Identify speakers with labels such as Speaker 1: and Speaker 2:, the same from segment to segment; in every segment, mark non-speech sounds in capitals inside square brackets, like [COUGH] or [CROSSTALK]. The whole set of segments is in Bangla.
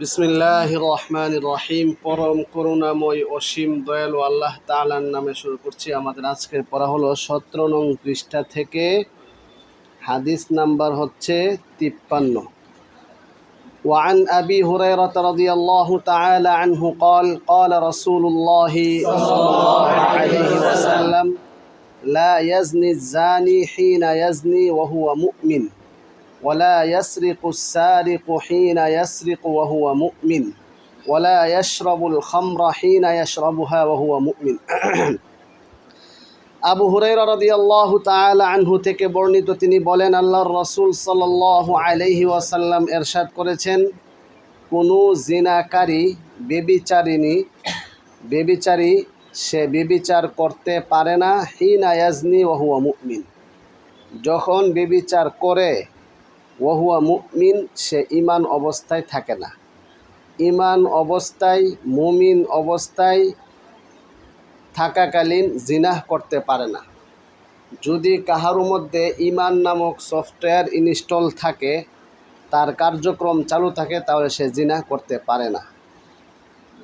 Speaker 1: বিসমিল্লাহ রহমান রহিম পরম করুণাময় অসীম দয়ালু আল্লাহ তালার নামে শুরু করছি আমাদের আজকের পড়া হলো সতেরো নং পৃষ্ঠা থেকে হাদিস নাম্বার হচ্ছে তিপ্পান্ন وعن أبي هريرة رضي الله تعالى عنه قال قال رسول الله صلى الله عليه وسلم لا يزني الزاني حين يزني وهو مؤمن ولا يسرق السارق حين يسرق وهو مؤمن ولا يشرب الخمر حين يشربها وهو مؤمن [CLEARS THROAT] আবু হুরাইরা রাদিয়াল্লাহু তাআলা আনহু থেকে বর্ণিত তিনি বলেন, আল্লাহর রাসূল সাল্লাল্লাহু আলাইহি ওয়াসাল্লাম এরশাদ করেছেন, কোনো জিনাকারী, বেবিচারিণী, বেবিচারী, সে বেবিচার করতে পারে না, হিন আয়াজনি ওহুয়া মুমিন। যখন বেবিচার করে ওহুয়া মুমিন, সে ইমান অবস্থায় থাকে না। ইমান অবস্থায়, মুমিন অবস্থায় থাকাকালীন জিনাহ করতে পারে না। যদি কাহারও মধ্যে ইমান নামক সফটওয়্যার ইনস্টল থাকে, তার কার্যক্রম চালু থাকে, তাহলে সে জিনাহ করতে পারে না।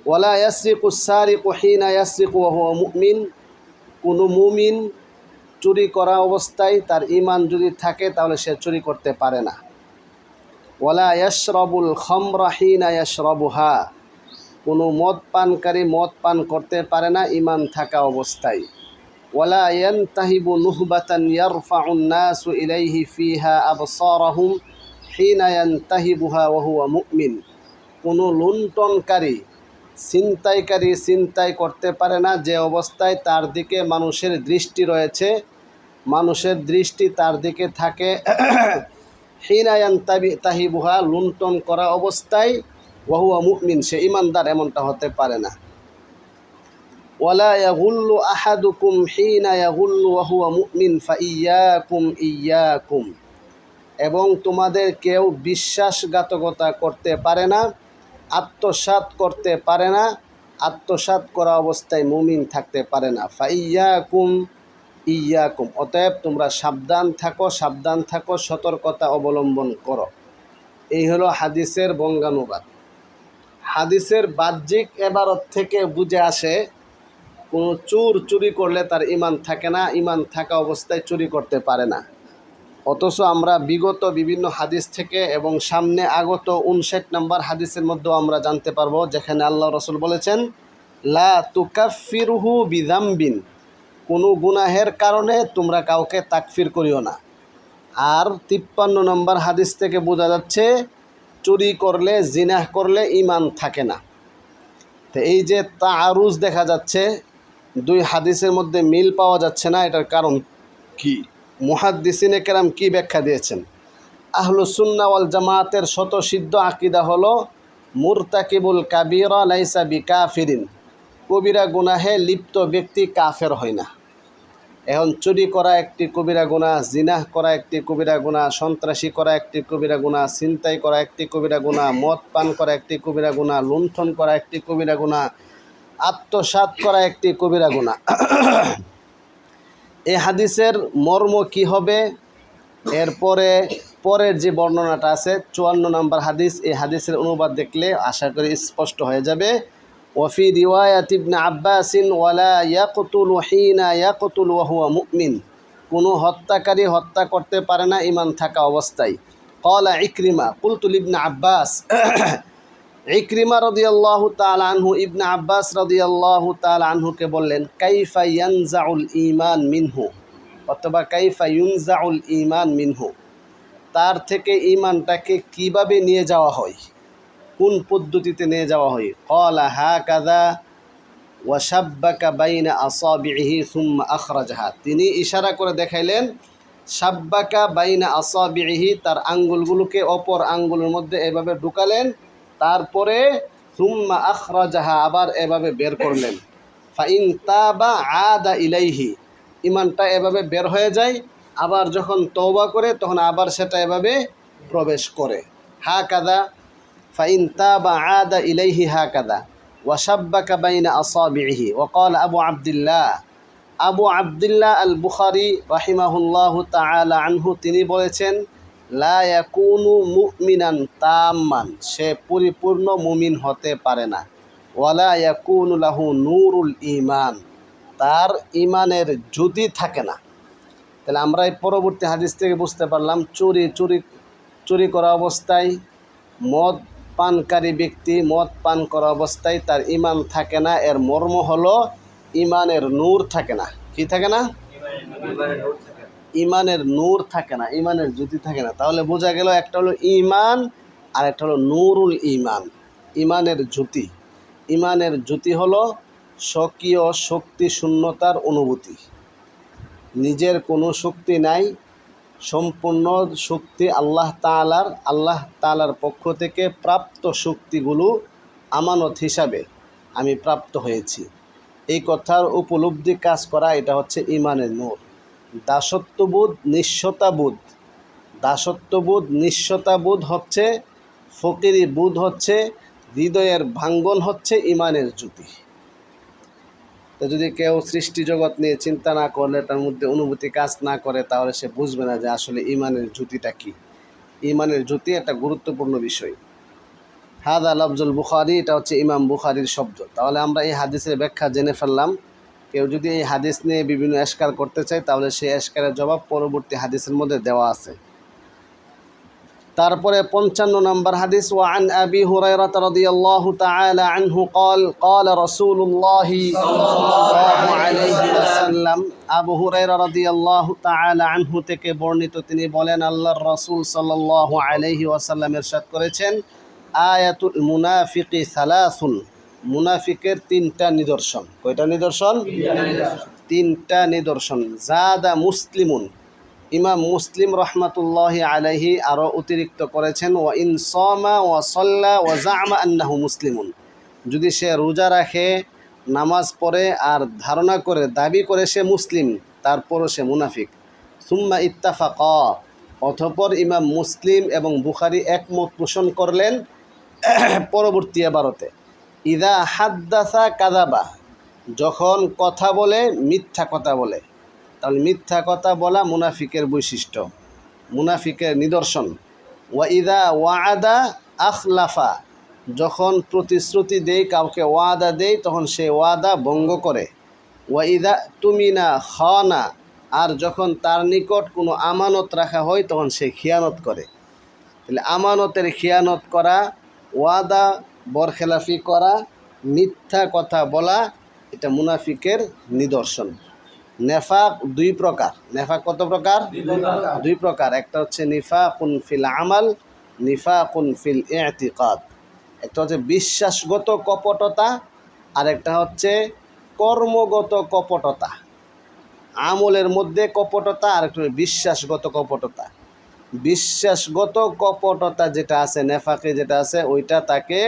Speaker 1: ওয়ালা ইয়াসরিকু সারিকু হিনা ইয়াসরিকু ওয়া হুয়া মুমিন, কোনো মুমিন চুরি করা অবস্থায় তার ইমান যদি থাকে, তাহলে সে চুরি করতে পারে না। ওয়ালা ইয়াশরাবুল খমরা হিনা ইয়াশরাবুহা। কোনো মদ পানকারী মদ পান করতে পারে না ইমান থাকা অবস্থায়। ওয়ালা ইয়ানতাহিবু নুহবাতান ইয়ারফাউন নাসু ইলাইহি ফিহা আবসারাহুম হিনা ইয়ানতাহিবুহা ওয়া হুয়া মুমিন। কোনো লুণ্ঠনকারী, ছিনতাইকারী ছিনতাই করতে পারে না, যে অবস্থায় তার দিকে মানুষের দৃষ্টি রয়েছে। মানুষের দৃষ্টি তার দিকে থাকে। হিনায়ান তাবি তাহিবুহা লুণ্ঠন করা অবস্থায় ওয়াহুয়া মুমিন, সে ইমানদার এমনটা হতে পারে না। ওয়ালা ইয়াগুল্লু আহাদুকুম হিনা ইয়াগুল্লু ওয়াহুয়া মুমিন ফাইয়াকুম ইয়াকুম। এবং তোমাদের কেউ বিশ্বাসঘাতকতা করতে পারে না আত্মসাত করতে পারে না আত্মসাত করা অবস্থায় মুমিন থাকতে পারে না। ফাইয়াকুম ইয়াকুম, অতএব তোমরা সাবধান থাকো সাবধান থাকো, সতর্কতা অবলম্বন করো। এই হলো হাদিসের বঙ্গানুবাদ। হাদিসের বাহ্যিক এবারত থেকে বুঝে আসে, কোনো চুর চুরি করলে তার ইমান থাকে না ইমান থাকা অবস্থায় চুরি করতে পারে না। অথচ আমরা বিগত বিভিন্ন হাদিস থেকে এবং সামনে আগত উনষাট নম্বর হাদিসের মধ্যেও আমরা জানতে পারব, যেখানে আল্লাহ রসুল বলেছেন, লা তুকাফিরহু বিদাম্বিন কোনো গুনাহের কারণে তোমরা কাউকে তাকফির করিও না। আর তিপ্পান্ন নম্বর হাদিস থেকে বোঝা যাচ্ছে, চুরি করলে, জিনাহ করলে ইমান থাকে না। তো এই যে তা তারুজ দেখা যাচ্ছে, দুই হাদিসের মধ্যে মিল পাওয়া যাচ্ছে না, এটার কারণ কি? মুহাদ্দিসিনে কেরাম কি ব্যাখ্যা দিয়েছেন? আহলুসুন্না ওয়াল জামাতের শতসিদ্ধ আকিদা হলো, মুরতাকিবুল কাবিরা লাইসা বি কাফিরিন কবিরা গুনাহে লিপ্ত ব্যক্তি কাফের হয় না। এখন চুরি করা একটি কবিরা গুণা, জিনাহ করা একটি কবিরা গুণা, সন্ত্রাসী করা একটি কবিরা গুণা, ছিনতাই করা একটি কবিরা গুণা, মদ পান করা একটি কবিরা গুণা, লুণ্ঠন করা একটি কবিরা গুণা আত্মসাত করা একটি কবিরা গুণা। এই হাদিসের মর্ম কি হবে? এরপরে পরের যে বর্ণনাটা আছে, চুয়ান্ন নম্বর হাদিস এই হাদিসের অনুবাদ দেখলে আশা করি স্পষ্ট হয়ে যাবে। ওফি রিওয়ায়াত ইবনে আব্বাসিন ওয়ালা ইয়াকতুল হিনা ইয়াকতুল ওয়াহুয়া মুমিন কোনো হত্যাকারী হত্যা করতে পারে না ইমান থাকা অবস্থায়। কলা ইকরিমা কুলতুল ইবনে আব্বাস ইকরিমা রদিয়াল্লাহু তাআলা আনহু ইবনে আব্বাস রদিয়াল্লাহু তাআলা আনহুকে বললেন, কাইফা ইয়ানজাউল ঈমান মিনহু? অথবা, কাইফা ইউনজাউল ঈমান মিনহু? তার থেকে ঈমানটাকে কীভাবে নিয়ে যাওয়া হয়? কোন পদ্ধতিতে নিয়ে যাওয়া হয়? কলা হা কাদা ওয়াসাব্বাকা বাইনা আসাবিহি সুম্মা আখরাজাহা। তিনি ইশারা করে দেখাইলেন, সাব্বাকা বাইনা আসাবিহি তার আঙ্গুলগুলোকে অপর আঙ্গুলের মধ্যে এভাবে ঢুকালেন, তারপরে সুম্মা আখরাজাহা আবার এভাবে বের করলেন। ফাইন তাবা আদা ইলাইহি ইমানটা এভাবে বের হয়ে যায়, আবার যখন তওবা করে তখন আবার সেটা এভাবে প্রবেশ করে। হা কাদা ফাইন তাবা আদা ইলাইহি হা কাদা ওয়াসাব্বাকা বাইনা আসাবিহি ওয়াকাল আবু আবদুল্লাহ আবু আবদুল্লাহ আল বুখারি রাহিমাহুল্লাহ তাআলা আনহু তিনি বলেছেন লা ইয়াকুনু মুমিনান তাম্মান সে পরিপূর্ণ মুমিন হতে পারে না। ওয়ালা ইয়াকুনু লাহু নূরুল ঈমান তার ইমানের জ্যোতি থাকে না। তাহলে আমরা এই পরবর্তী হাদিস থেকে বুঝতে পারলাম, চুরি চুরি চুরি করা অবস্থায় মদ পানকারী ব্যক্তি মদ পান করা অবস্থায় তার ইমান থাকে না। এর মর্ম হলো ইমানের নূর থাকে না। কি থাকে না? ইমানের নূর থাকে না। ইমানের জ্যোতি থাকে না। তাহলে বোঝা গেল একটা হলো ইমান আর একটা হলো নূরুল ইমান ইমানের জ্যোতি। ইমানের জ্যোতি হলো স্বকীয় শক্তি শূন্যতার অনুভূতি। নিজের কোনো শক্তি নাই সম্পূর্ণ শক্তি আল্লাহ তালার আল্লাহ তালার পক্ষ থেকে প্রাপ্ত শক্তিগুলো আমানত হিসাবে আমি প্রাপ্ত হয়েছি। এই কথার উপলব্ধি কাজ করা এটা হচ্ছে ইমানের নূর। দাসত্ববোধ নিঃস্বতাবোধ দাসত্ববোধ নিঃস্বতাবোধ হচ্ছে, ফকিরি বোধ হচ্ছে, হৃদয়ের ভাঙ্গন হচ্ছে ইমানের জ্যোতি। তো যদি কেউ সৃষ্টি জগৎ নিয়ে চিন্তা না করলে তার মধ্যে অনুভূতি কাজ না করে, তাহলে সে বুঝবে না যে আসলে ইমানের জ্যোতিটা কী। ইমানের জ্যোতি একটা গুরুত্বপূর্ণ বিষয়। হাদা লফজুল বুখারি, এটা হচ্ছে ইমাম বুখারির শব্দ। তাহলে আমরা এই হাদিসের ব্যাখ্যা জেনে ফেললাম। কেউ যদি এই হাদিস নিয়ে বিভিন্ন এশকার করতে চায়, তাহলে সেই এশকারের জবাব পরবর্তী হাদিসের মধ্যে দেওয়া আছে। তারপরে পঞ্চান্ন নম্বর হাদিস ওয়ান আবি হুরায়রা রাদিয়াল্লাহু তাআলা আনহু قال قال رسول الله صلى الله عليه وسلم আবু হুরায়রা রাদিয়াল্লাহু তাআলা আনহু থেকে বর্ণিত তিনি বলেন আল্লাহর রাসূল সাল্লাল্লাহু আলাইহি ওয়াসাল্লাম ইরশাদ করেছেন আয়াতুল মুনাফিকি সালাসুন মুনাফিকের তিনটা নিদর্শন কয়টা নিদর্শন তিনটা নিদর্শন জাদা মুসলিমুন ইমাম মুসলিম রহমাতুল্লাহ আলাইহি আরও অতিরিক্ত করেছেন ও ইন সমা ওয়া সল্লা ওয়া জামা আন্নাহু মুসলিমুন। যদি সে রোজা রাখে, নামাজ পড়ে আর ধারণা করে, দাবি করে সে মুসলিম, তারপরও সে মুনাফিক। সুম্মা ইত্তাফাক অথপর ইমাম মুসলিম এবং বুখারি একমত পোষণ করলেন [CLEARS THROAT] পরবর্তী এবারতে। ইদা হাদ্দাসা কাদাবা যখন কথা বলে, মিথ্যা কথা বলে। তাহলে মিথ্যা কথা বলা মুনাফিকের বৈশিষ্ট্য, মুনাফিকের নিদর্শন। ওয়া ইদা ওয়াদা আখলাফা, যখন প্রতিশ্রুতি দেই কাউকে ওয়াদা দেই তখন সে ওয়াদা ভঙ্গ করে। ওয়া ইদা তুমিনা খানা, আর যখন তার নিকট কোনো আমানত রাখা হয়, তখন সে খিয়ানত করে। তাহলে আমানতের খিয়ানত করা, ওয়াদা বরখেলাফি করা, মিথ্যা কথা বলা, এটা মুনাফিকের নিদর্শন। নেফাক দুই প্রকার। নেফাক কত প্রকার? দুই প্রকার। একটা হচ্ছে নিফাকুন ফিল আমাল নিফাকুন ফিল এতিকাদ একটা হচ্ছে বিশ্বাসগত কপটতা আর একটা হচ্ছে কর্মগত কপটতা। আমলের মধ্যে কপটতা আর একটা বিশ্বাসগত কপটতা। বিশ্বাসগত কপটতা যেটা আছে নেফাকে যেটা আছে ওইটা তাকে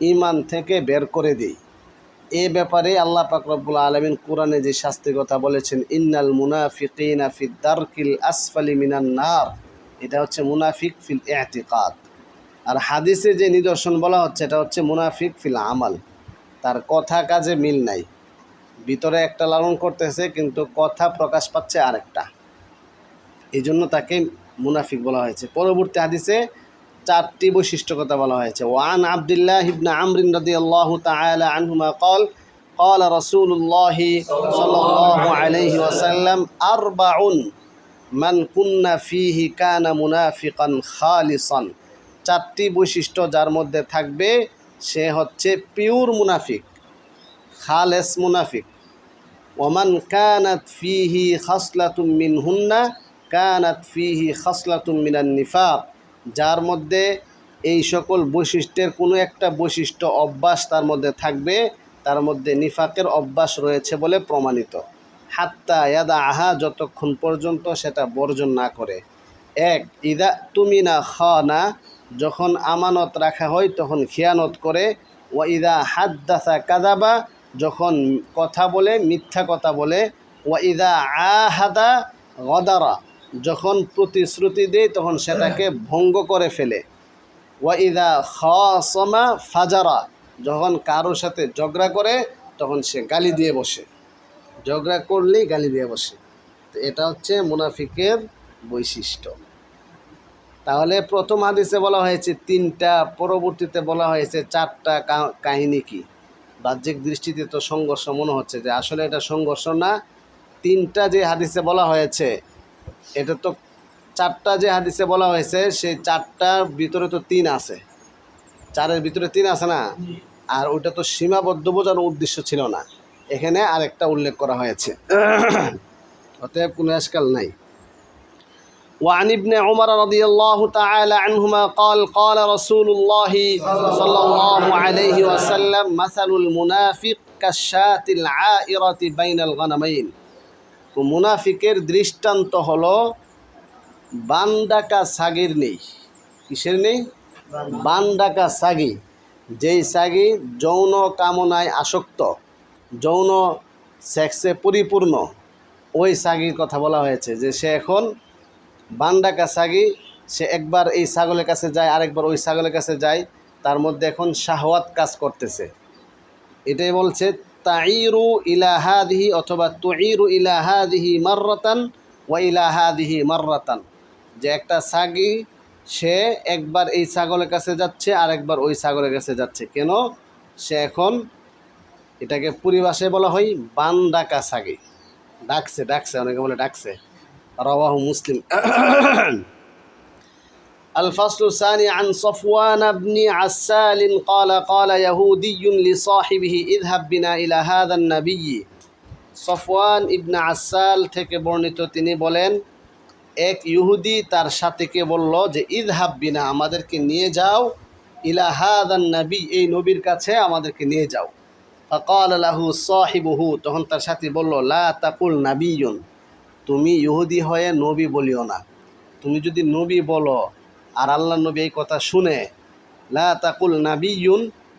Speaker 1: ইমান থেকে বের করে দিই এ ব্যাপারে আল্লাহ পাক রব্বুল আলমিন কোরআনে যে শাস্তির কথা বলেছেন, ইন্নাল মুনাফিকিনা ফি দারকিল আসফালি মিনান নার এটা হচ্ছে মুনাফিক ফিল এতিকাদ আর হাদিসে যে নিদর্শন বলা হচ্ছে, এটা হচ্ছে মুনাফিক ফিল আমাল। তার কথা কাজে মিল নাই। ভিতরে একটা লালন করতেছে, কিন্তু কথা প্রকাশ পাচ্ছে আরেকটা। এই জন্য তাকে মুনাফিক বলা হয়েছে। পরবর্তী হাদিসে চারটি বৈশিষ্ট্য কথা বলা হয়েছে ওয়ান আবদুল্লাহ ইবনা আমরিন রাদিয়াল্লাহু তাআলা আনহুমা قال قال رسول الله صلى الله عليه وسلم أربع من كنا فيه كان منافقا خالصا চারটি বৈশিষ্ট্য যার মধ্যে থাকবে সে হচ্ছে পিওর মুনাফিক খালেস মুনাফিক ওমান কানাত ফিহি খাসলাতুম মিনহুন্না কানাত ফিহি খাসলাতুম মিনান নিফাক যার মধ্যে এই সকল বৈশিষ্ট্যের কোনো একটা বৈশিষ্ট্য অভ্যাস তার মধ্যে থাকবে, তার মধ্যে নিফাকের অভ্যাস রয়েছে বলে প্রমাণিত। হাত্তা ইয়াদা আহা যতক্ষণ পর্যন্ত সেটা বর্জন না করে। এক, ইদা তুমি না না যখন আমানত রাখা হয় তখন খিয়ানত করে। ও ইদা হাদ্দাসা কাদাবা যখন কথা বলে মিথ্যা কথা বলে। ও ইদা আহাদা গদারা যখন প্রতিশ্রুতি দেয়, তখন সেটাকে ভঙ্গ করে ফেলে। ওয়াইদা খসমা ফাজারা। যখন কারোর সাথে ঝগড়া করে, তখন সে গালি দিয়ে বসে। ঝগড়া করলেই গালি দিয়ে বসে। তো এটা হচ্ছে মুনাফিকের বৈশিষ্ট্য। তাহলে প্রথম হাদিসে বলা হয়েছে, তিনটা, পরবর্তীতে বলা হয়েছে, চারটা কাহিনী কি? বাহ্যিক দৃষ্টিতে তো সংঘর্ষ মনে হচ্ছে যে আসলে এটা সংঘর্ষ না। তিনটা যে হাদিসে বলা হয়েছে এটা তো চারটা যে হাদিসে বলা হয়েছে সেই চারটার ভিতরে তো তিন আছে চারের ভিতরে তিন আছে না আর ওটা তো সীমাবদ্ধ বোঝানোর উদ্দেশ্য ছিল না এখানে আরেকটা উল্লেখ করা হয়েছে অতএব কোনো আজকাল নাই وعن ابن عمر رضي الله تعالى عنهما قال قال رسول الله صلى الله عليه وسلم مثل المنافق كالشاة العائرة بين الغنمين তো মুনাফিকের দৃষ্টান্ত হলো বান্ডাকা সাগির নেই। কিসের নেই? বান্ডাকা সাগি। যেই সাগি যৌন কামনায় আসক্ত, যৌন সেক্সে পরিপূর্ণ, ওই সাগির কথা বলা হয়েছে যে সে এখন বান্ডাকা সাগি, সে একবার এই ছাগলের কাছে যায়, আরেকবার ওই ছাগলের কাছে যায়, তার মধ্যে এখন শাহওয়াত কাজ করতেছে। এটাই বলছে তাইরু ইলাহাদিহি অথবা তুইরু ইলাহাদিহি মাররাতান ওয়া ইলাহাদিহি মাররাতান। যে একটা ছাগি, সে একবার এই ছাগলের কাছে যাচ্ছে আর একবার ওই ছাগলের কাছে যাচ্ছে। কেন? সে এখন এটাকে পরিভাষায় বলা হয় বান ডাকা ছাগি। ডাকছে ডাকছে, অনেকে বলে ডাকছে। রওয়াহু মুসলিম। الفصل الثاني عن صفوان بن عسال قال قال يهودي لصاحبه اذهب بنا إلى هذا النبي صفوان ابن عسال থেকে বর্ণিত তিনি বলেন এক ইহুদি তার সাথীকে বলল যে ইদহাব বিনা আমাদেরকে নিয়ে যাও ইলা হাদান নবী এই নবীর কাছে আমাদেরকে নিয়ে যাও ফকাল লাহু সাহিবহু তখন তার সাথী বলল লা তাকুল নাবিয়ুন তুমি ইহুদি হয়ে নবী বলিও না তুমি যদি নবী বলো আর আল্লাহ নবী এই কথা শুনে, লা তাকুল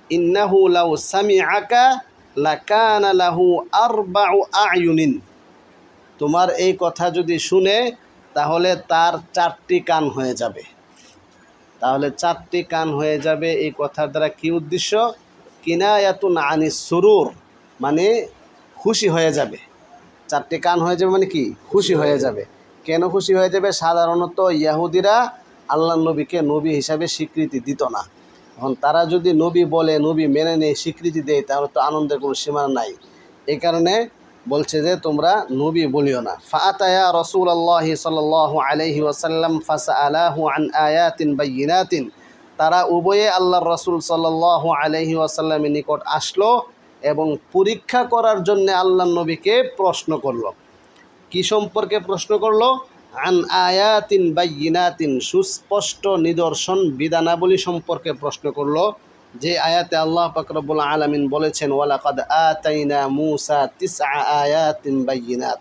Speaker 1: ইন্নাহু লাউ সামিআকা লাকানা লাহু আরবাউ আয়ুনিন। তোমার এই কথা যদি শুনে, তাহলে তার চারটি কান হয়ে যাবে। তাহলে চারটি কান হয়ে যাবে এই কথার দ্বারা কি উদ্দেশ্য? কিনায়াতুন আনি সুরুর মানে খুশি হয়ে যাবে। চারটি কান হয়ে যাবে মানে কি? খুশি হয়ে যাবে। কেন খুশি হয়ে যাবে? সাধারণত ইয়াহুদিরা আল্লাহ নবীকে নবী হিসাবে স্বীকৃতি দিত না। এখন তারা যদি নবী বলে, নবী মেনে নেয় স্বীকৃতি দেয়, তাহলে তো আনন্দের কোনো সীমানা নাই। এই কারণে বলছে যে, তোমরা নবী বলিও না। ফাতায়া রসুল আল্লাহ সাল আলহি ওসাল্লাম ফাসা আলাহু আন আয়াতিন বাইনাতিন তারা উভয়ে আল্লাহর রসুল সাল্লাহ আলহি ওয়াসাল্লামের নিকট আসলো এবং পরীক্ষা করার জন্য আল্লাহ নবীকে প্রশ্ন করল। কি সম্পর্কে প্রশ্ন করল? আন আয়াতিন বাইনাতিন সুস্পষ্ট নিদর্শন বিধানাবলী সম্পর্কে প্রশ্ন করল। যে আয়াতে আল্লাহ পাকরবুল আলমিন বলেছেন, ওয়ালাকাদ আতাইনা মুসা তিস আয়াতিন বাইনাত।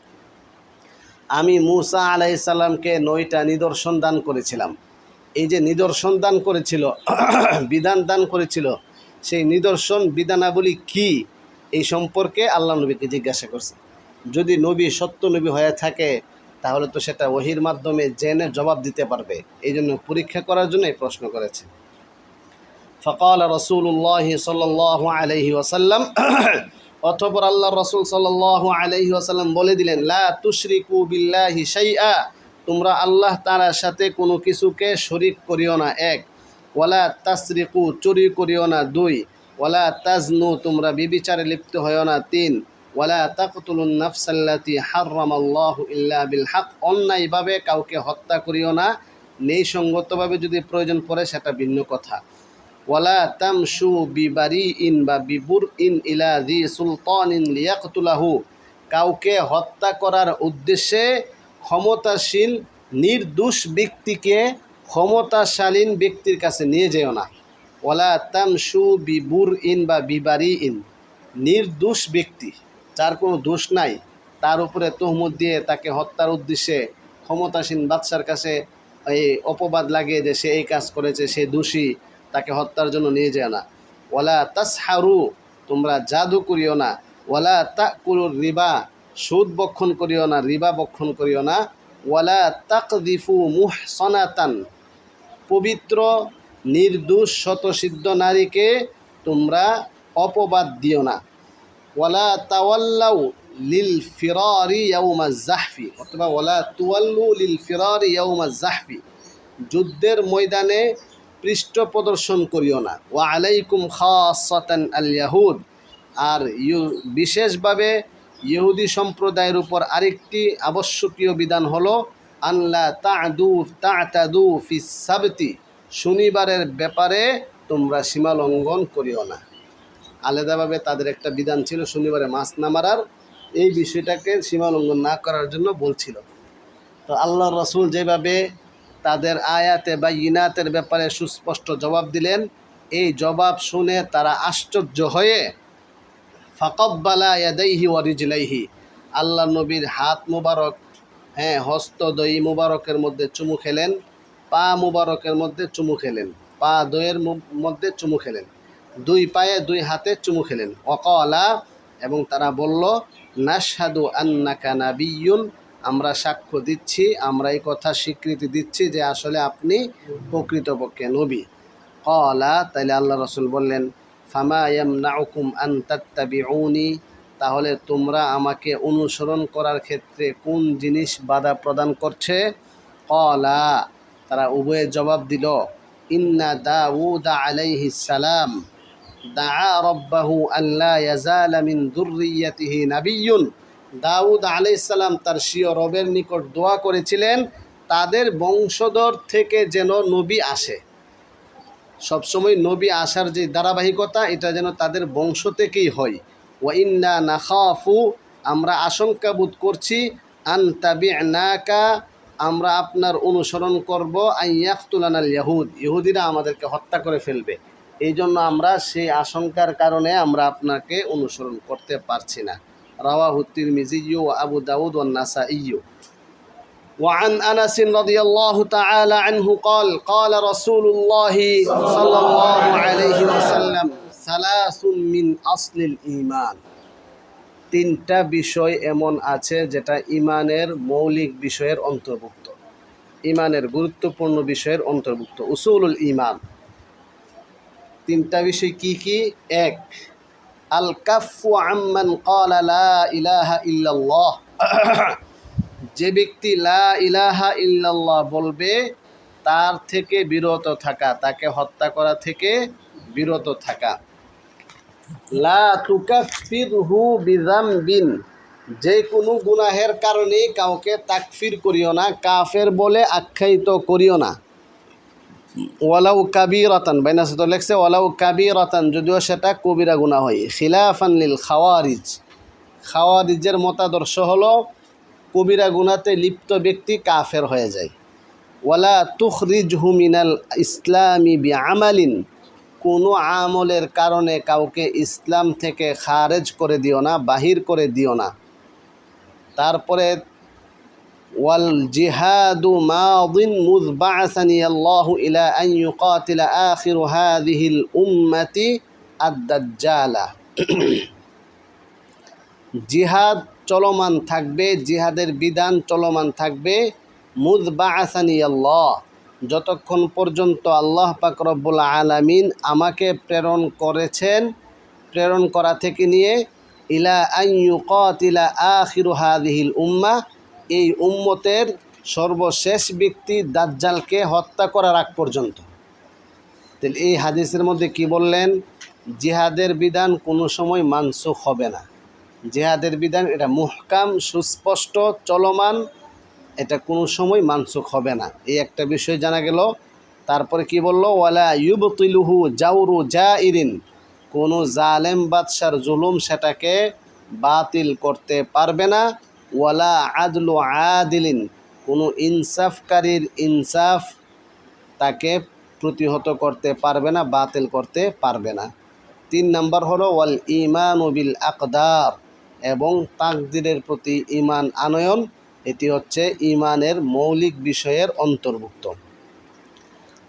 Speaker 1: আমি মুসা আলাইসাল্লামকে নয়টা নিদর্শন দান করেছিলাম। এই যে নিদর্শন দান করেছিল, [CLEARS THROAT] বিধান দান করেছিল, সেই নিদর্শন বিধানাবলী কি? এই সম্পর্কে আল্লাহ নবীকে জিজ্ঞাসা করছে। যদি নবী সত্য নবী হয়ে থাকে তাহলে তো সেটা ওহির মাধ্যমে জেনে জবাব দিতে পারবে। এই জন্য পরীক্ষা করার জন্য প্রশ্ন করেছে। ফকাল রসুল্লাহ সাল্লাহ আলহি ওয়াসাল্লাম অথপর আল্লাহ রসুল সাল্লাহ আলহি ওয়াসাল্লাম বলে দিলেন, লা তুশরিকু বিল্লাহি তোমরা আল্লাহ তাআলার সাথে কোনো কিছুকে শরিক করিও না। এক, ওয়ালা তাসরিকু চুরি করিও না। দুই, ওয়ালা তাজনু তোমরা বিবিচারে লিপ্ত হইও না। তিন ওয়ালা তাকতুলুন নাফসাল্লাতি হাররাম আল্লাহ ইল্লা বিল হক অন্যায়ভাবে কাউকে হত্যা করিও না নেই সঙ্গতভাবে যদি প্রয়োজন পড়ে সেটা ভিন্ন কথা। ওয়ালা তামশু বিবারি ইন বা বিবুর ইন ইলা দি ইন লিয়াকতুলাহু কাউকে হত্যা করার উদ্দেশ্যে ক্ষমতাসীন, নির্দোষ ব্যক্তিকে ক্ষমতাশালীন ব্যক্তির কাছে নিয়ে যেও না। ওয়ালা তামশু বিবুর ইন বা বিবারি ইন নির্দোষ ব্যক্তি। যার কোনো দোষ নাই, তার উপরে তহমত দিয়ে তাকে হত্যার উদ্দেশ্যে ক্ষমতাসীন বাদশার কাছে এই অপবাদ লাগে যে সে এই কাজ করেছে, সে দোষী, তাকে হত্যার জন্য নিয়ে যায় না। ওয়ালা তাসহারু, তোমরা জাদু করিও না। ওয়ালা তাকুলুর রিবা, সুদ বক্ষণ করিও না, রিবা বক্ষণ করিও না। ওয়ালা তাকদিফু মুহসনাতান, পবিত্র, নির্দোষ, শতসিদ্ধ নারীকে তোমরা অপবাদ দিও না। ওয়ালা তাওয়াল্লাউ লিল ফিরারি ইয়াউমা জাহফি অথবা ওয়ালা তুয়াল্লু লিল ফিরারি ইয়াউমা জাহফি যুদ্ধের ময়দানে পৃষ্ঠ প্রদর্শন করিও না। ওয়া আলাইকুম খাসাতান আল ইয়াহুদ। আর ইউ, বিশেষভাবে ইহুদি সম্প্রদায়ের উপর আরেকটি আবশ্যকীয় বিধান হলো আল্লাহ তাদু তাদু ফিস সাবতি। শনিবারের ব্যাপারে তোমরা সীমা লঙ্ঘন করিও না। আলাদাভাবে তাদের একটা বিধান ছিল, শনিবারে মাছ না মারার। এই বিষয়টাকে সীমা লঙ্ঘন না করার জন্য বলছিল। তো আল্লাহ রসুল যেভাবে তাদের আয়াতে বা ইনাতের ব্যাপারে সুস্পষ্ট জবাব দিলেন, এই জবাব শুনে তারা আশ্চর্য হয়ে ফাকব্বালা ইয়াদাইহি ওয়ারিজলাইহি আল্লাহ নবীর হাত মুবারক হ্যাঁ হস্ত দই মুবারকের মধ্যে চুমু খেলেন, পা মুবারকের মধ্যে চুমু খেলেন, পা দইয়ের মধ্যে চুমু খেলেন। দুই পায়ে দুই হাতে চুমু খেলেন। অকলা, এবং তারা বলল, নাশহাদু আন্নাকা নাবিয়ুন আমরা সাক্ষ্য দিচ্ছি, আমরা এই কথা স্বীকৃতি দিচ্ছি যে আসলে আপনি প্রকৃতপক্ষে নবী। কলা, তাইলে আল্লাহ রসুল বললেন, ফামা ইয়ামনাউকুম আন তাত্তাবিউনি, তাহলে তোমরা আমাকে অনুসরণ করার ক্ষেত্রে কোন জিনিস বাধা প্রদান করছে? কলা, তারা উভয়ে জবাব দিল, ইন্না দাউদ আলাইহি সালাম। দা রব্বাহু আল্লাহ ইয়াজালা মিন দুর্রিয়াতিহি দাউদ আলাইহিস সালাম তার স্বীয় রবের নিকট দোয়া করেছিলেন, তাদের বংশধর থেকে যেন নবী আসে। সবসময় নবী আসার যে ধারাবাহিকতা, এটা যেন তাদের বংশ থেকেই হয়। ওয়াইন্না নাখাফু, আমরা আশঙ্কা বোধ করছি, আন তাবি নাকা আমরা আপনার অনুসরণ করব আইয়াকুলানাল ইয়াহুদ। ইহুদিরা আমাদেরকে হত্যা করে ফেলবে। এই জন্য আমরা সেই আশঙ্কার কারণে আমরা আপনাকে অনুসরণ করতে পারছি না রাওয়াহু তিরমিজিয়ু ও আবু দাউদ ও নাসাইয়ু وعن انس رضي الله تعالى عنه قال قال رسول الله صلى الله عليه وسلم ثلاث من اصل الايمان তিনটা বিষয় এমন আছে যেটা ইমানের মৌলিক বিষয়ের অন্তর্ভুক্ত ইমানের গুরুত্বপূর্ণ বিষয়ের অন্তর্ভুক্ত উসুলুল ইমান তিনটা বিষয় কি কি? এক আল কাফু আম্মান লা ইলাহা যে ব্যক্তি লা ইলাহা ইল্লাল্লাহ বলবে, তার থেকে বিরত থাকা, তাকে হত্যা করা থেকে বিরত থাকা। লা যে কোনো গুনাহের কারণে কাউকে তাকফির করিও না, কাফের বলে আখ্যায়িত করিও না। ওয়ালাউ কাবিরতান বাইনাসে তো লেখছে ওয়ালাউ কাবিরতান, যদিও সেটা কবিরা গুনাহ হয়। খিলাফান লিল খাওয়ারিজ। খাওয়ারিজের মতাদর্শ হলো, কবিরা গুনাতে লিপ্ত ব্যক্তি কাফের হয়ে যায়। ওয়ালা তুখরিজহু হুমিনাল ইসলামি বি আমালিন কোনো আমলের কারণে কাউকে ইসলাম থেকে খারেজ করে দিও না, বাহির করে দিও না। তারপরে জিহাদু মাদিন মুজ বাআসানি আল্লাহু ইলা আন ইউকাতিলা আখিরু হাযিহিল উম্মতি আদ-দাজ্জালা। জিহাদ চলমান থাকবে, জিহাদের বিধান চলমান থাকবে। মুদ বাআসানি আল্লাহ যতক্ষণ পর্যন্ত আল্লাহ পাক রব্বুল আলামিন আমাকে প্রেরণ করেছেন, প্রেরণ করা থেকে নিয়ে, ইলা আইয়ুকাতিলা আখিরু হাদিহিল উম্মা এই উম্মতের সর্বশেষ ব্যক্তি দাজ্জালকে হত্যা করার আগ পর্যন্ত। তাহলে এই হাদিসের মধ্যে কি বললেন? জিহাদের বিধান কোনো সময় মানসুখ হবে না। জিহাদের বিধান এটা মুহকাম, সুস্পষ্ট, চলমান, এটা কোনো সময় মানসুখ হবে না। এই একটা বিষয় জানা গেল। তারপরে কি বলল? ওয়ালা ইউবতিলুহু জাউরু জা ইরিন কোনো জালেম বাদশার জুলুম সেটাকে বাতিল করতে পারবে না। ওয়ালা আদলু আদিলিন, কোনো ইনসাফকারীর ইনসাফ তাকে প্রতিহত করতে পারবে না, বাতিল করতে পারবে না। তিন নম্বর হলো, ওয়াল ইমান বিল আকদার, এবং তাকদিরের প্রতি ইমান আনয়ন, এটি হচ্ছে ইমানের মৌলিক বিষয়ের অন্তর্ভুক্ত।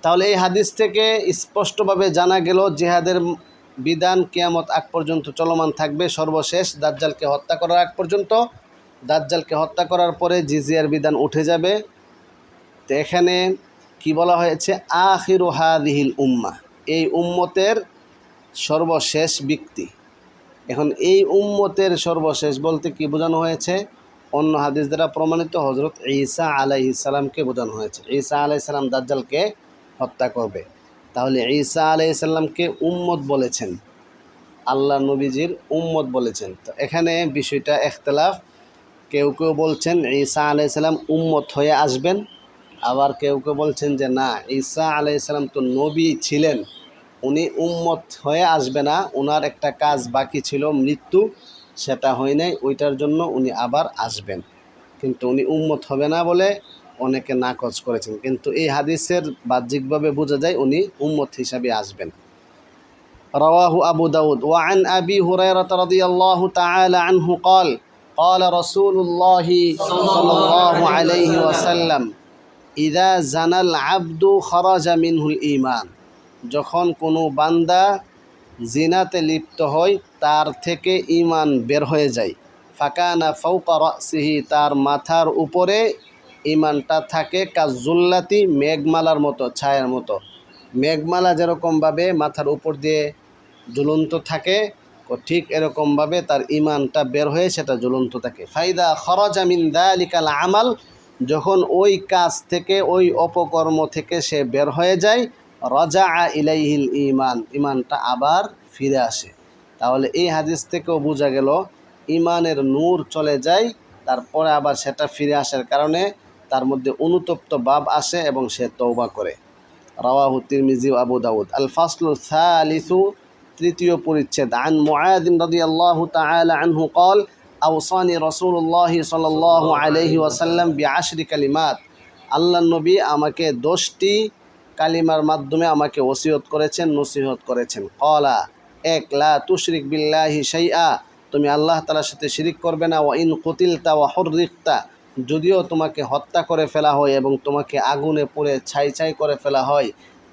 Speaker 1: তাহলে এই হাদিস থেকে স্পষ্টভাবে জানা গেল, জেহাদের বিধান কেয়ামত আগ পর্যন্ত চলমান থাকবে। সর্বশেষ দাজ্জালকে হত্যা করার আগ পর্যন্ত দাজ্জালকে হত্যা করার পরে জিজিয়ার বিধান উঠে যাবে। তো এখানে কি বলা হয়েছে? আখির হাদিহিল উম্মা এই উম্মতের সর্বশেষ ব্যক্তি। এখন এই উম্মতের সর্বশেষ বলতে কি বোঝানো হয়েছে? অন্য হাদিস দ্বারা প্রমাণিত হজরত ঈসা আলাইহিসাল্লামকে বোঝানো হয়েছে। ঈসা আলাইসাল্লাম দাজ্জালকে হত্যা করবে। তাহলে ঈসা আলাইসাল্লামকে উম্মত বলেছেন। আল্লাহ নবীজির উম্মত বলেছেন। তো এখানে বিষয়টা এখতলাফ। কেউ কেউ বলছেন ঈসা আলাইসাল্লাম উম্মত হয়ে আসবেন আবার কেউ কেউ বলছেন যে না ঈসা আলাইসাল্লাম তো নবী ছিলেন উনি উম্মত হয়ে আসবে না ওনার একটা কাজ বাকি ছিল মৃত্যু সেটা হয় নাই ওইটার জন্য উনি আবার আসবেন কিন্তু উনি উম্মত হবে না বলে অনেকে নাকচ করেছেন কিন্তু এই হাদিসের বাহ্যিকভাবে বোঝা যায় উনি উম্মত হিসাবে আসবেন رواه أبو داود وعن أبي هريرة رضي الله تعالى عنه قال قال رسول الله صلى الله عليه وسلم إذا زنى العبد خرج منه الإيمان যখন কোনো বান্দা জিনাতে লিপ্ত হয় তার থেকে ইমান বের হয়ে যায় ফাকানা ফৌকা রসিহি তার মাথার উপরে ইমানটা থাকে কাজুল্লাতি মেঘমালার মতো ছায়ার মতো মেঘমালা যেরকমভাবে মাথার উপর দিয়ে ঝুলন্ত থাকে ও ঠিক এরকমভাবে তার ইমানটা বের হয়ে সেটা জ্বলন্ত থাকে। ফাইদা খরজামিন দালিকাল আমাল, যখন ওই কাজ থেকে, ওই অপকর্ম থেকে সে বের হয়ে যায় রজা আ ইলাইহিল ইমান ইমানটা আবার ফিরে আসে। তাহলে এই হাদিস থেকেও বোঝা গেল ইমানের নূর চলে যায়, তারপরে আবার সেটা ফিরে আসার কারণে তার মধ্যে অনুতপ্ত ভাব আসে এবং সে তৌবা করে। রাওয়াহু তিরমিজি আবু দাউদ। আল ফাসলু সালিসু তৃতীয় পরিচ্ছেদ আন মুআদিন রাদিয়াল্লাহু তাআলা আনহু قال আওসানি রাসূলুল্লাহ সাল্লাল্লাহু আলাইহি ওয়াসাল্লাম বিআশরি কালিমাত আল্লাহ নবী আমাকে দশটি কালিমার মাধ্যমে আমাকে ওসিয়ত করেছেন নসিহত করেছেন কলা এক লা তুশরিক বিল্লাহি শাইআ তুমি আল্লাহ তালার সাথে শিরিক করবে না ও ইন কুতিলতা ও হরিকতা যদিও তোমাকে হত্যা করে ফেলা হয় এবং তোমাকে আগুনে পুড়ে ছাই ছাই করে ফেলা হয়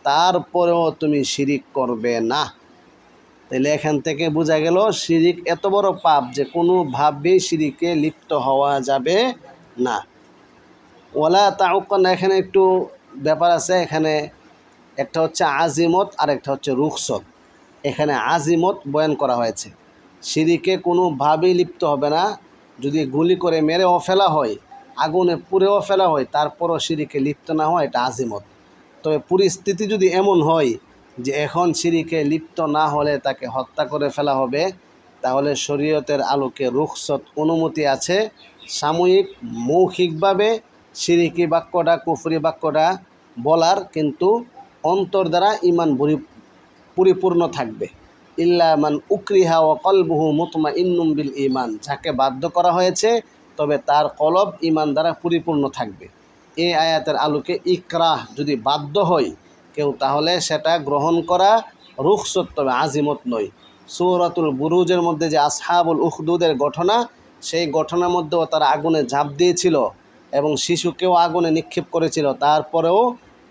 Speaker 1: তারপরেও তুমি শিরিক করবে না তাহলে এখান থেকে বোঝা গেল শিরিক এত বড় পাপ যে কোনোভাবেই শিরিকে লিপ্ত হওয়া যাবে না। ওলা তাউকান, এখানে একটু ব্যাপার আছে, এখানে একটা হচ্ছে আজিমত আর একটা হচ্ছে রুখসত। এখানে আজিমত বয়ান করা হয়েছে। সিঁড়িকে কোনোভাবেই লিপ্ত হবে না। যদি গুলি করে মেরেও ফেলা হয়, আগুনে পুড়েও ফেলা হয়, তারপরও সিঁড়িকে লিপ্ত না হয় এটা আজিমত। তবে পরিস্থিতি যদি এমন হয় যে এখন সিঁড়িকে লিপ্ত না হলে তাকে হত্যা করে ফেলা হবে, তাহলে শরীয়তের আলোকে রুখসত অনুমতি আছে। সাময়িক, মৌখিকভাবে সিরিকি বাক্যটা, কুফরি বাক্যটা বলার কিন্তু অন্তর দ্বারা ইমান পরিপূর্ণ থাকবে। ইল্লামান উকরিহা ও কলবহু মুতমা ইন্নুম বিল ইমান যাকে বাধ্য করা হয়েছে, তবে তার কলব ইমান দ্বারা পরিপূর্ণ থাকবে। এই আয়াতের আলোকে ইকরাহ যদি বাধ্য হয় কেউ, তাহলে সেটা গ্রহণ করা রুখসত তবে আজিমত নয়। সৌরাতুল বুরুজের মধ্যে যে আসহাবুল উখদুদের ঘটনা, সেই ঘটনার মধ্যেও তারা আগুনে ঝাঁপ দিয়েছিল এবং শিশুকেও আগুনে নিক্ষেপ করেছিল। তারপরেও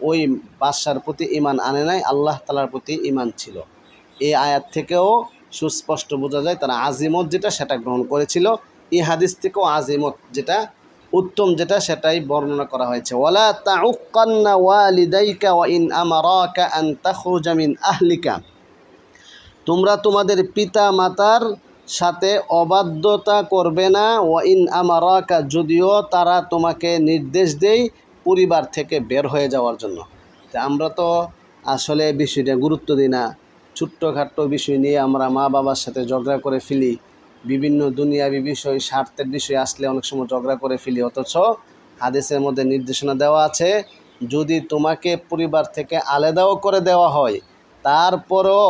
Speaker 1: ওই বাদশার প্রতি ইমান আনে নাই, আল্লাহ তালার প্রতি ইমান ছিল। এই আয়াত থেকেও সুস্পষ্ট বোঝা যায়, তারা আজিমত যেটা, সেটা গ্রহণ করেছিল। এই হাদিস থেকেও আজিমত যেটা উত্তম যেটা সেটাই বর্ণনা করা হয়েছে। ওয়ালা তাউক্কান্না ওয়ালিদাইকা ওয়া ইন আমারাকা আন তাখরুজা মিন আহলিকা। তোমরা তোমাদের পিতা মাতার সাথে অবাধ্যতা করবে না। ওয়া ইন আমারাকা, যদিও তারা তোমাকে নির্দেশ দেয় পরিবার থেকে বের হয়ে যাওয়ার জন্য। আমরা তো আসলে বিষয়টা গুরুত্ব দিই না। ছোট্টখাট্ট বিষয় নিয়ে আমরা মা বাবার সাথে ঝগড়া করে ফেলি। বিভিন্ন দুনিয়াবি বিষয়, স্বার্থের বিষয় আসলে অনেক সময় ঝগড়া করে ফেলি। অথচ হাদিসের মধ্যে নির্দেশনা দেওয়া আছে, যদি তোমাকে পরিবার থেকে আলাদাও করে দেওয়া হয়, তারপরও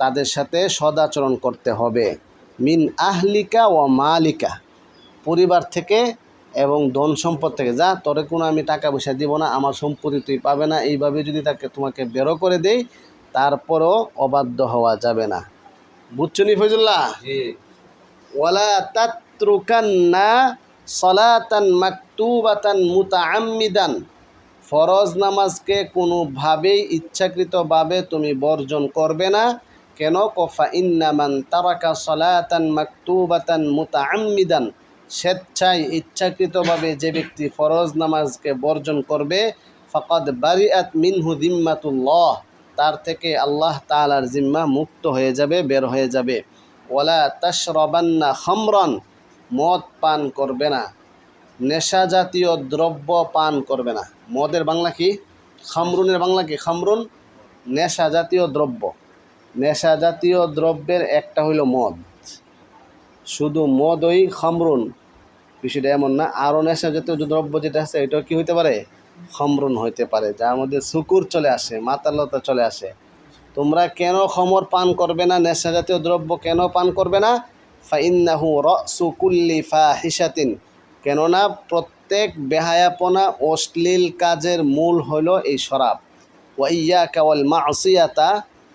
Speaker 1: তাদের সাথে সদাচরণ করতে হবে। মিন আহলিকা ও মালিকা, পরিবার থেকে এবং ধন সম্পদ থেকে। যা তোরে কোনো আমি টাকা পয়সা দিব না, আমার সম্পত্তি তুই পাবে না, এইভাবে যদি তাকে তোমাকে বেরো করে দেই, তারপরও অবাধ্য হওয়া যাবে না। বুঝছ নি ফজুল্লাহ ওয়ালা সলাতান মুতাআম্মিদান। ফরজ নামাজকে কোনোভাবেই ইচ্ছাকৃতভাবে তুমি বর্জন করবে না, কেন? কফা ইন্নামান তারাকা সলাতান মাকতুবাতান মুতাআম্মিদান। স্বেচ্ছায় ইচ্ছাকৃতভাবে যে ব্যক্তি ফরজ নামাজকে বর্জন করবে, ফকদ বারিআত মিনহু দিম্মাতুল্লাহ তার থেকে আল্লাহ তালার জিম্মা মুক্ত হয়ে যাবে, বের হয়ে যাবে। ওলা তাশরবান্না খমরন, মদ পান করবে না। নেশা জাতীয় দ্রব্য পান করবে না। মদের বাংলা কি? খামরুনের বাংলা কি? খামরুন, নেশা জাতীয় দ্রব্য। নেশা জাতীয় দ্রব্যের একটা হইল মদ। শুধু মদ ওই খামরুন। বিষয়টা এমন না আরও নেশা জাতীয় যে দ্রব্য যেটা আছে, এটাও কি হইতে পারে? খমরুন হইতে পারে, যার মধ্যে সুকুর চলে আসে, মাতালতা চলে আসে। তোমরা কেন খমর পান করবে না? নেশা জাতীয় দ্রব্য কেন পান করবে না? ফাইন্নাহু রসুকুল্লি ফাহিসাতিন কেননা প্রত্যেক বেহায়াপনা অশ্লীল কাজের মূল হলো এই শরাব। ওয়াইয়া কেবল মাসিয়াতা,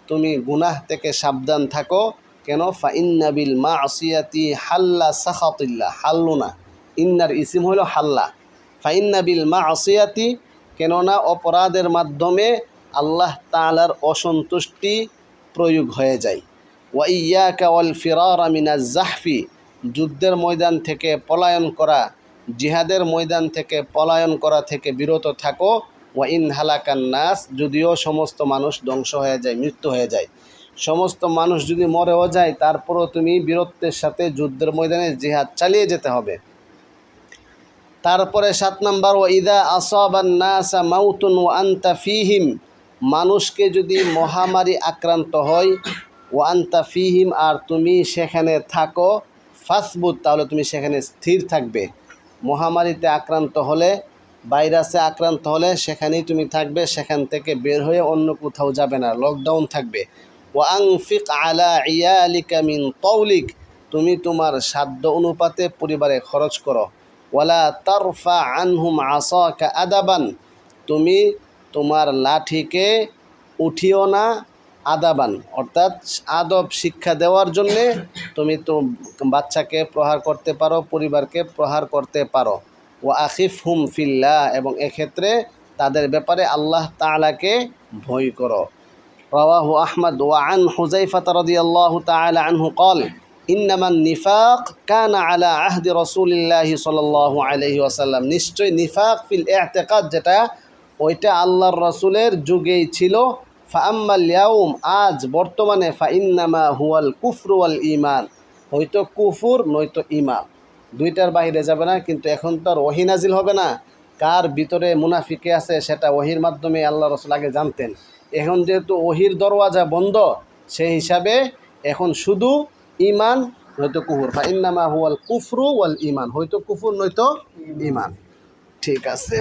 Speaker 1: তুমি গুনাহ থেকে সাবধান থাকো। কেন? ফাইন্নাবিল মা আসিয়াতি হাল্লা সাখাতিল্লা, হাল্লু না। ইন্নার ইসিম হলো হাল্লা। ফাইন্নাবিল মা আসিয়াতি কেননা অপরাধের মাধ্যমে আল্লাহ তালার অসন্তুষ্টি প্রয়োগ হয়ে যায়। ওয়াইয়া কেবল ফিরার আমিনা জাহফি, যুদ্ধের ময়দান থেকে পলায়ন করা, জিহাদের ময়দান থেকে পলায়ন করা থেকে বিরত থাকো। ওয়া ইন হালাকান নাস, যদিও সমস্ত মানুষ ধ্বংস হয়ে যায়, মৃত্যু হয়ে যায়। সমস্ত মানুষ যদি মরেও যায়, তারপরও তুমি বীরত্বের সাথে যুদ্ধের ময়দানে জিহাদ চালিয়ে যেতে হবে। তারপরে সাত নম্বর ও ইদা আসাবান্নাসা মাউতুন ও আন্তা ফিহিম মানুষকে যদি মহামারী আক্রান্ত হয় ও আন্তা ফিহিম, আর তুমি সেখানে থাকো, ফাসবুত, তাহলে তুমি সেখানে স্থির থাকবে। মহামারীতে আক্রান্ত হলে, ভাইরাসে আক্রান্ত হলে সেখানেই তুমি থাকবে, সেখান থেকে বের হয়ে অন্য কোথাও যাবে না লকডাউন থাকবে। ও আংফিক আলা ইয়ালিকা মিন তৌলিক তুমি তোমার সাধ্য অনুপাতে পরিবারে খরচ করো। ওয়ালা তারফা আনহুম আসা আদাবান, তুমি তোমার লাঠিকে উঠিও না আদাবান। অর্থাৎ আদব শিক্ষা দেওয়ার জন্যে তুমি তো বাচ্চাকে প্রহার করতে পারো, পরিবারকে প্রহার করতে পারো। ও আখিফ হুম ফিল্লা এবং এক্ষেত্রে তাদের ব্যাপারে আল্লাহ তালাকে ভয় করো। রওয়াহ আহমদ ওয়ান হুজাইফা তরদি আল্লাহ তালা আনহু কল ইন্নামান নিফাক কান আলা আহদি রসুলিল্লাহি সাল আলহি ওয়াসাল্লাম। নিশ্চয় নিফাক ফিল এতেকাত যেটা ওইটা আল্লাহর রসুলের যুগেই ছিল। ফাআম্মাল ইয়াউম, আজ বর্তমানে ফাইন্নামা হুয়াল কুফর ওয়াল ইমান হয়তো কুফুর, নয়তো ইমান দুইটার বাইরে যাবে না, কিন্তু এখন তো আর ওহি নাজিল হবে না। কার ভিতরে মুনাফিকে আছে সেটা ওহির মাধ্যমে আল্লাহ রসুল আগে জানতেন। এখন যেহেতু ওহির দরওয়াজা বন্ধ, সেই হিসাবে এখন শুধু ইমান নয়তো কুফুর। ফাইন্নামা হুয়াল কুফরু ওয়াল ইমান হয়তো কুফুর, নয়তো ইমান ঠিক আছে।